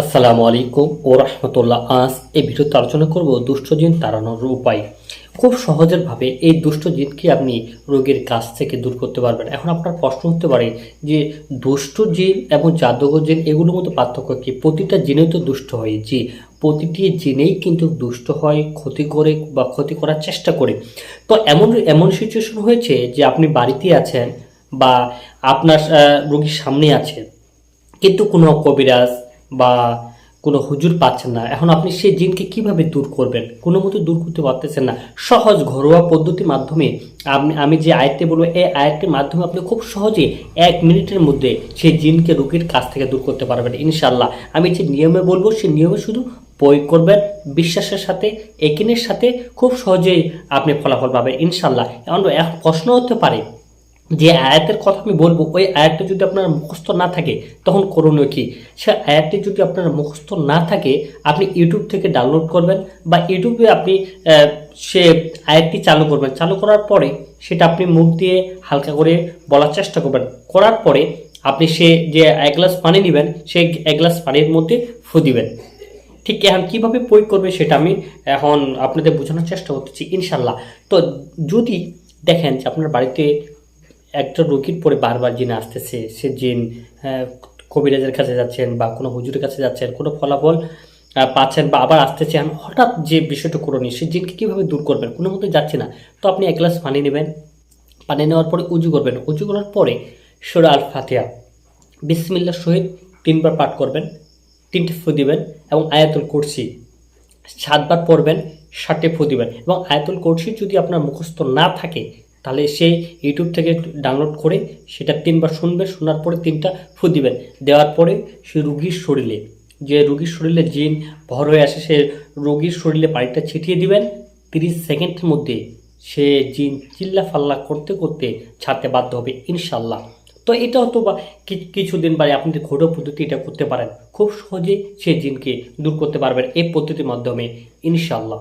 আসসালামু আলাইকুম ও রহমতুল্লাহ। আজ এই ভিডিওতে আলোচনা করব দুষ্ট জিন তাড়ানোর উপায়। খুব সহজের ভাবে এই দুষ্ট জিনকে আপনি রোগীর কাছ থেকে দূর করতে পারবেন। এখন আপনার প্রশ্ন হতে পারে যে, দুষ্ট জিন এবং জাদুঘর জিন, এগুলোর মধ্যে পার্থক্য কি? প্রতিটা জিনেই তো দুষ্ট হয়। জি, প্রতিটি জিনেই কিন্তু দুষ্ট হয়, ক্ষতি করে বা ক্ষতি করার চেষ্টা করে। তো এমন এমন সিচুয়েশন হয়েছে যে, আপনি বাড়িতে আছেন বা আপনার রোগীর সামনে আছেন কিন্তু কোনো কবিরাজ বা কোনো হুজুর পাচ্ছেন না। এখন আপনি সেই জিনকে কীভাবে দূর করবেন? কোনো মতো দূর করতে পারতেছেন না। সহজ ঘরোয়া পদ্ধতির মাধ্যমে আপনি, আমি যে আয়তে বলব, এই আয়তের মাধ্যমে আপনি খুব সহজে এক মিনিটের মধ্যে সেই জিনকে রোগীর কাছ থেকে দূর করতে পারবেন ইনশাল্লাহ আমি যে নিয়মে বলব, সেই নিয়মে শুধু প্রয়োগ করবেন, বিশ্বাসের সাথে, একিনের সাথে খুব সহজেই আপনি ফলাফল পাবেন ইনশাল্লাহ এখন প্রশ্ন হতে পারে যে আয়াতের কথা আমি বলব, ওই আয়াতটা যদি আপনার মুখস্থ না থাকে, তখন করণীয় কি? সে আয়াতটি যদি আপনার মুখস্থ না থাকে, আপনি ইউটিউব থেকে ডাউনলোড করবেন বা ইউটিউবে আপনি সে আয়াতটি চালু করবেন। চালু করার পরে সেটা আপনি মুখ দিয়ে হালকা করে বলার চেষ্টা করবেন। করার পরে আপনি সে যে এক গ্লাস পানি নেবেন, সে এক গ্লাস পানির মধ্যে ফু দিবেন। ঠিক এখন কীভাবে প্রয়োগ করবে সেটা আমি এখন আপনাদের বোঝানোর চেষ্টা করতেছি ইনশাল্লাহ তো যদি দেখেন যে আপনার বাড়িতে একটা রোগীর পরে বারবার জিন আসতেছে, সে জিন কবিরাজের কাছে যাচ্ছেন বা কোনো হুজুরের কাছে যাচ্ছেন, কোনো ফলাফল পাচ্ছেন বা আবার আসতেছেন হঠাৎ যে বিষয়টা করণীয় সে জিনকে কীভাবে দূর করবেন? কোনো মতে যাচ্ছে না। তো আপনি এক গ্লাস পানি নেবেন, পানি নেওয়ার পরে উজু করবেন। উজু করার পরে সুরা আল ফাতিহা বিসমিল্লার সহিত তিনবার পাঠ করবেন, তিনটে ফু দিবেন এবং আয়াতুল কুরসি সাতবার পড়বেন ষাটে ফু দিবেন এবং আয়াতুল কুরসি যদি আপনার মুখস্থ না থাকে তাহলে সে ইউটিউব থেকে ডাউনলোড করে সেটা তিনবার শুনবে, শোনার পরে তিনটা ফু দিবেন। দেওয়ার পরে সে রুগীর শরীরে, যে রুগীর শরীরে জিন ভর হয়ে আসে, সে রোগীর শরীরে পানিটা ছিটিয়ে দিবেন। তিরিশ সেকেন্ডের মধ্যে সে জিন চিল্লা ফাল্লা করতে করতে ছাড়তে বাধ্য হবে ইনশাল্লাহ তো এটা হয়তো বা কিছুদিন পরে আপনি ঘরোয়া পদ্ধতি এটা করতে পারেন, খুব সহজে সে জিনকে দূর করতে পারবেন এই পদ্ধতির মাধ্যমে ইনশাল্লাহ